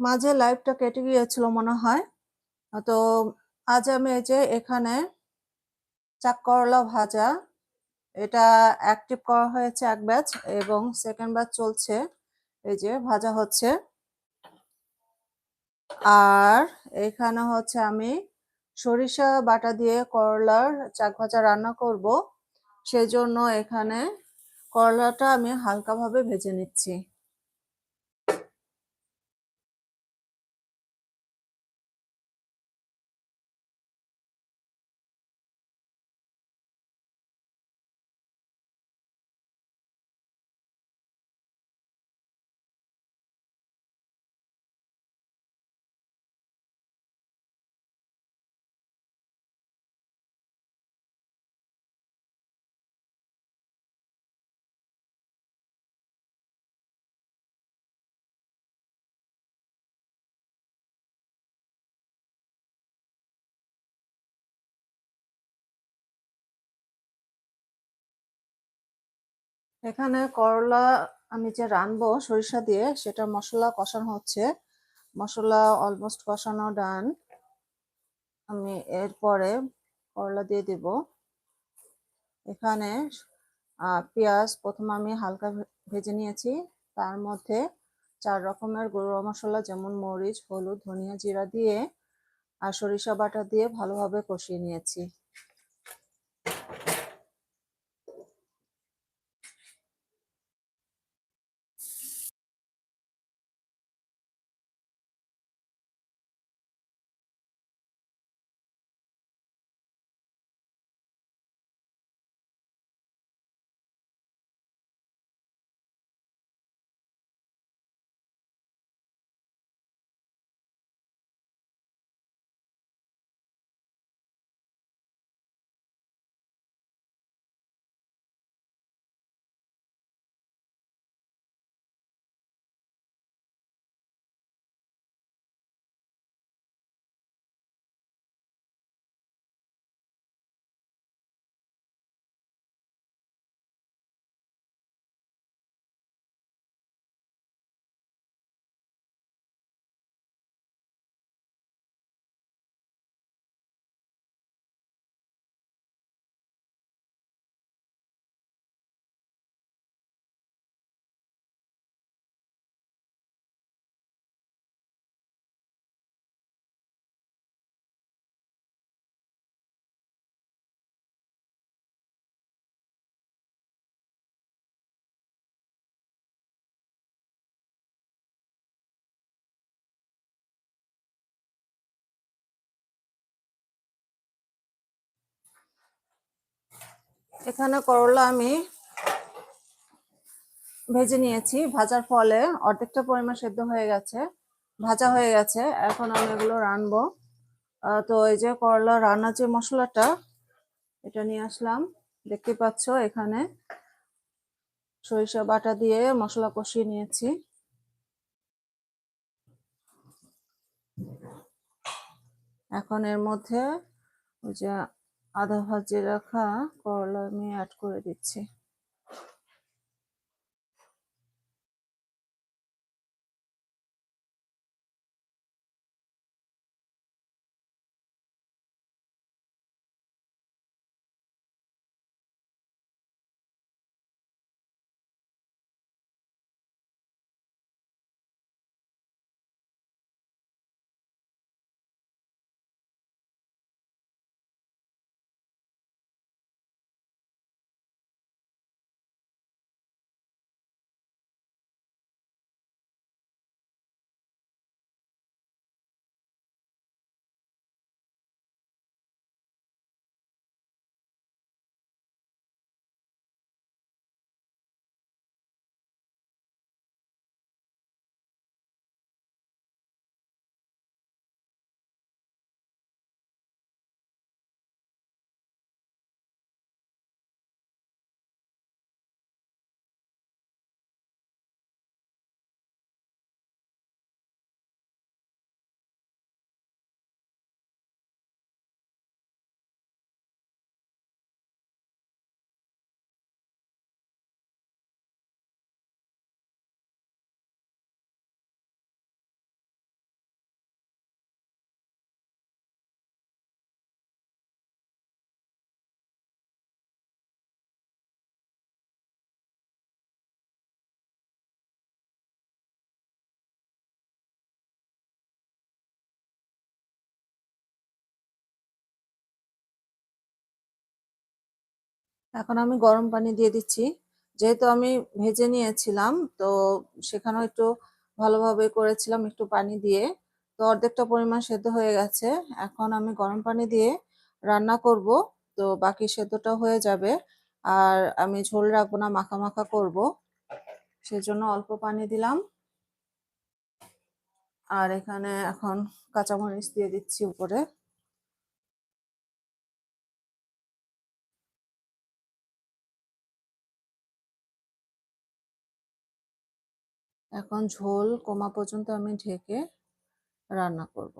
মাঝে লাইভটা কেটে গিয়েছিল মনে হয়। তো আজ আমি এই যে এখানে চাক করলা ভাজা, এটা অ্যাক্টিভ করা হয়েছে এক ব্যাচ এবং সেকেন্ড ব্যাচ চলছে। এই যে ভাজা হচ্ছে। আর এখানে হচ্ছে আমি সরিষা বাটা দিয়ে করলার চাক ভাজা রান্না করব। সেজন্য এখানে করলাটা আমি হালকাভাবে ভেজে নিচ্ছি। এখানে করলা আমি যে রানবো সরিষা দিয়ে, সেটা মশলা কষানো হচ্ছে। মশলা অলমোস্ট কষানো ডান আমি এরপরে করলা দিয়ে দিব। এখানে পেঁয়াজ প্রথমে আমি হালকা ভেজে নিয়েছি। তার মধ্যে চার রকমের গুঁড়ো মশলা, যেমন মরিচ, হলুদ, ধনিয়া জিরা দিয়ে, আর সরিষা বাটা দিয়ে ভালোভাবে কষিয়ে নিয়েছি। এখানে করলা আমি ভেজে নিয়েছি। ভাজার ফলে অর্ধেকটা পরিমাণ সেদ্ধ হয়ে গেছে, ভাজা হয়ে গেছে। এখন আমি এগুলো রানবো। তো এই যে করলা রান্নার যে মশলাটা, এটা নিয়ে আসলাম। দেখতে পাচ্ছ এখানে সরিষা বাটা দিয়ে মশলা কষিয়ে নিয়েছি। এখন এর মধ্যে ওই যে আধা ভাজে রাখা করলা আমি অ্যাড করে দিচ্ছি। এখন আমি গরম পানি দিয়ে দিচ্ছি। যেহেতু আমি ভেজে নিয়েছিলাম, তো সেখানেও একটু ভালোভাবে করেছিলাম একটু পানি দিয়ে। তো অর্ধেকটা পরিমাণ সেদ্ধ হয়ে গেছে। এখন আমি গরম পানি দিয়ে রান্না করব। তো বাকি সেদ্ধটা হয়ে যাবে। আর আমি ঝোল রাখব না মাখা মাখা করব। সেজন্য অল্প পানি দিলাম। আর এখানে এখন কাঁচামরিচ দিয়ে দিচ্ছি উপরে। এখন ঝোল কমা পর্যন্ত আমি ঢেকে রান্না করব।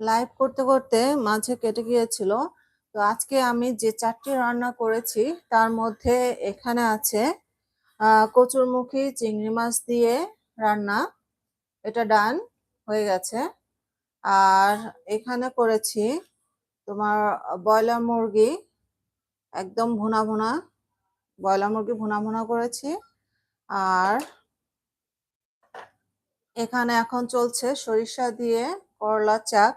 লাইভ করতে করতে মাঝে কেটে গিয়েছিল। তো আজকে আমি যে চারটি রান্না করেছি, তার মধ্যে এখানে আছে কচুরমুখী চিংড়ি মাছ দিয়ে রান্না। এটা ডান হয়ে গেছে। আর এখানে করেছি তোমার ব্রয়লার মুরগি, একদম ভুনা ভুনা, ব্রয়লার মুরগি ভুনা ভুনা করেছি। আর এখানে এখন চলছে সরিষা দিয়ে করলা চাক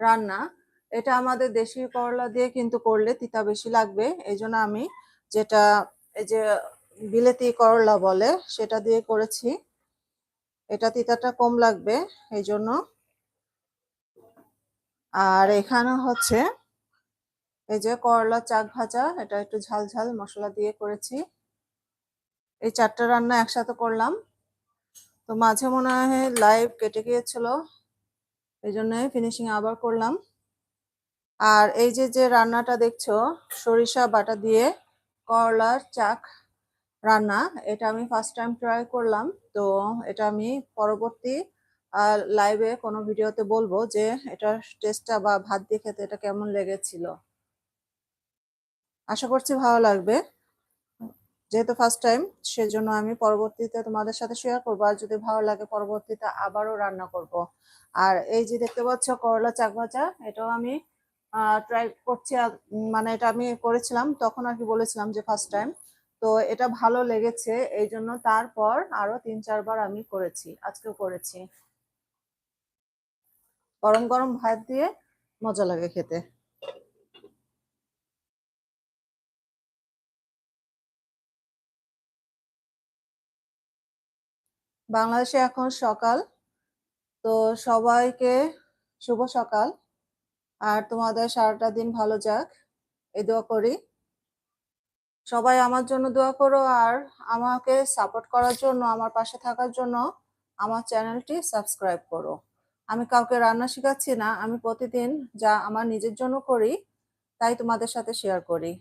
রান্না, এটা আমাদের দেশি করলা দিয়ে কিন্তু করলে তিতা বেশি লাগবে। এই জন্য আমি যেটা, এই যে বিলেতি করলা বলে, সেটা দিয়ে করেছি। এটা তিতাটা কম লাগবে এই জন্য আর এখানে হচ্ছে, এই যে করলা চাক ভাজা, এটা একটু ঝাল ঝাল মশলা দিয়ে করেছি। এই চারটা রান্না একসাথে করলাম। তো মাঝে মনে হয় লাইভ কেটে গিয়েছিল। এই জন্য ফিনিশিং আবার করলাম। আর এই যে যে রান্নাটা দেখছ, সরিষা বাটা দিয়ে করলার চাক রান্না, এটা আমি ফার্স্ট টাইম ট্রাই করলাম। তো এটা আমি পরবর্তী লাইভে কোনো ভিডিওতে বলব যে এটার টেস্টটা বা ভাত দিয়ে খেতে এটা কেমন লেগেছিল। আশা করছি ভালো লাগবে। যেহেতু ফার্স্ট টাইম সেজন্য আমি পরবর্তীতে তোমাদের সাথে শেয়ার করব। আর যদি ভালো লাগে, পরবর্তীতে আবারও রান্না করব। আর এই যে দেখতে পাচ্ছ করলা চাক ভাজা, এটাও আমি ট্রাই করছি মানে এটা আমি করেছিলাম, তখন আর কি বলেছিলাম যে ফার্স্ট টাইম তো এটা ভালো লেগেছে, এই জন্য তারপর আরও তিন, চারবার আমি করেছি, আজকেও করেছি। গরম গরম ভাত দিয়ে মজা লাগে খেতে। বাংলাদেশে এখন সকাল তো সবাইকে শুভ সকাল। আর তোমাদের সারাটা দিন ভালো যাক। এ দোয়া করি। সবাই আমার জন্য দোয়া করো আর আমাকে সাপোর্ট করার জন্য, আমার পাশে থাকার জন্য আমার চ্যানেলটি সাবস্ক্রাইব করো। আমি কাউকে রান্না শেখাচ্ছি না, আমি প্রতিদিন যা আমার নিজের জন্য করি, তাই তোমাদের সাথে শেয়ার করি।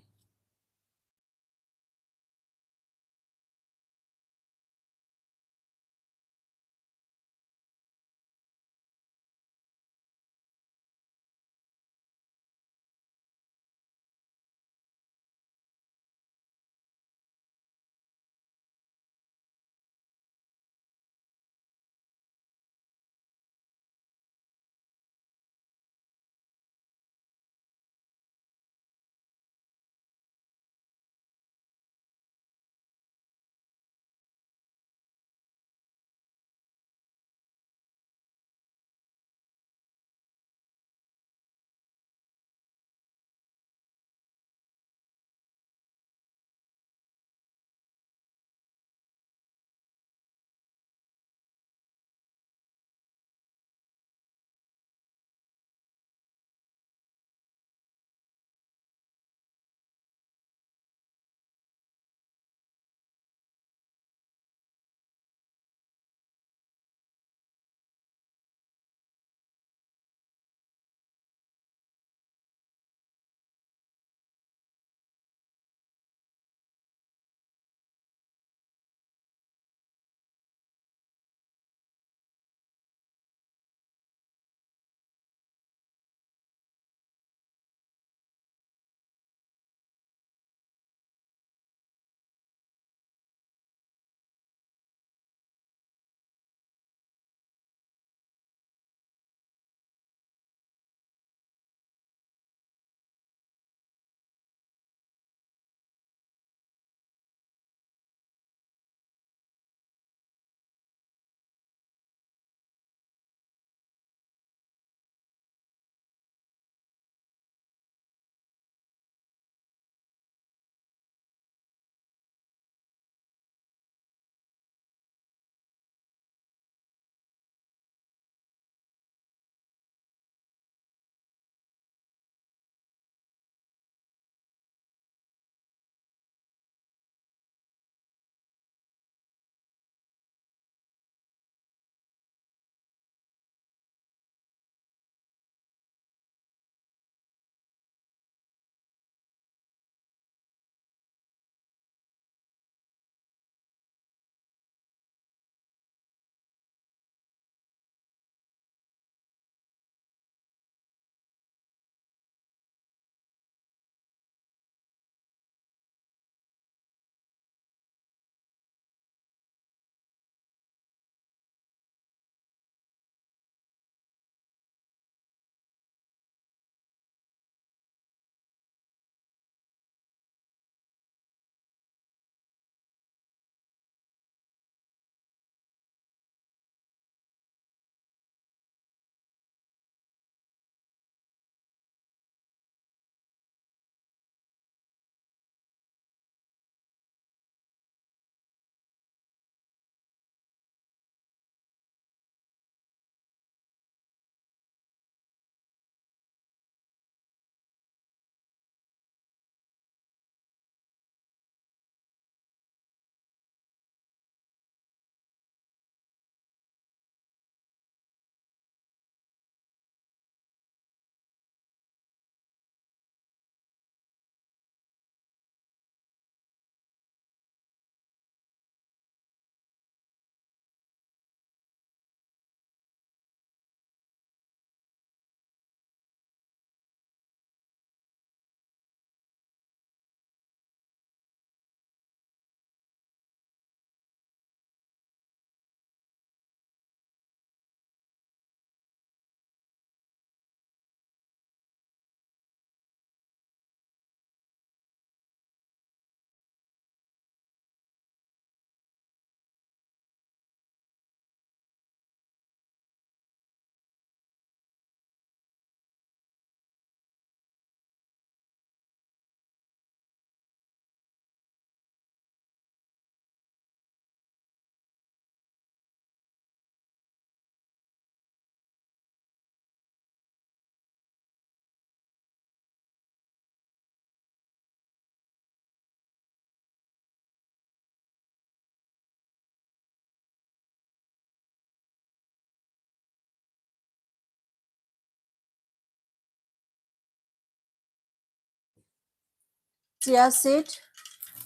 Chia seed.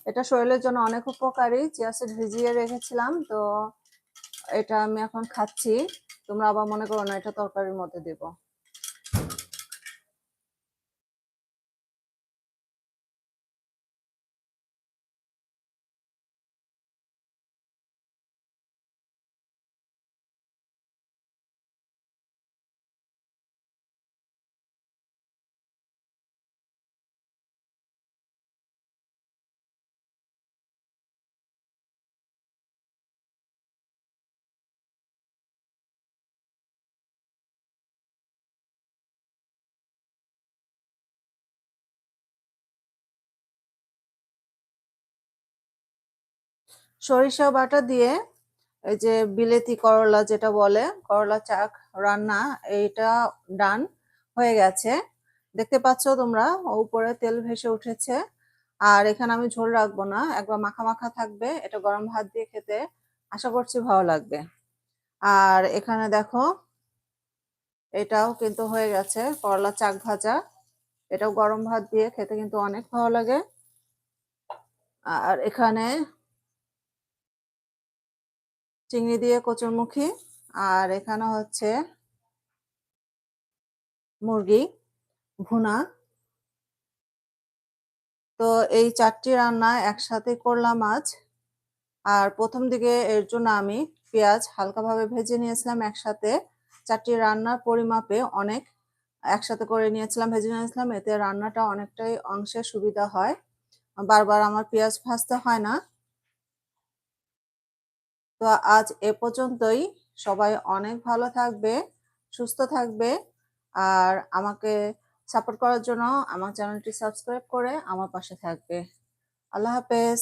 এটা শরীরের জন্য অনেক উপকারী। চিয়া সিড ভিজিয়ে রেখেছিলাম, তো এটা আমি এখন খাচ্ছি। তোমরা আবার মনে করো না, এটা তরকারির মধ্যে দেব। সরিষা বাটা দিয়ে এই যে বিলেতি করলা যেটা বলে, করলা চাক, রান্না, এইটা ডান হয়ে গেছে। দেখতে পাচ্ছ তোমরা, উপরে তেল ভেসে উঠেছে। আর এখানে আমি ঝোল রাখব না, একবার মাখা মাখা থাকবে, এটা গরম ভাত দিয়ে খেতে আশা করছি ভালো লাগবে। আর এখানে দেখো, এটাও কিন্তু হয়ে গেছে, করলা চাক ভাজা। এটাও গরম ভাত দিয়ে খেতে কিন্তু অনেক ভালো লাগে। আর এখানে চিংড়ি দিয়ে কচুরমুখী, আর এখানে হচ্ছে মুরগি, ভুনা। তো এই চারটি রান্না একসাথে করলাম আজ। আর প্রথম দিকে এর জন্য আমি পেঁয়াজ হালকাভাবে ভেজে নিয়েছিলাম একসাথে। চারটি রান্নার পরিমাপে অনেক একসাথে করে নিয়েছিলাম, ভেজে নিয়েছিলাম। এতে রান্নাটা অনেকটাই অংশে সুবিধা হয়। বারবার আমার পেঁয়াজ ভাজতে হয় না। তো আজ এ পর্যন্তই। সবাই অনেক ভালো থাকবে, সুস্থ থাকবে আর আমাকে সাপোর্ট করার জন্য আমার চ্যানেলটি সাবস্ক্রাইব করে আমার পাশে থাকবে। আল্লাহ হাফেজ।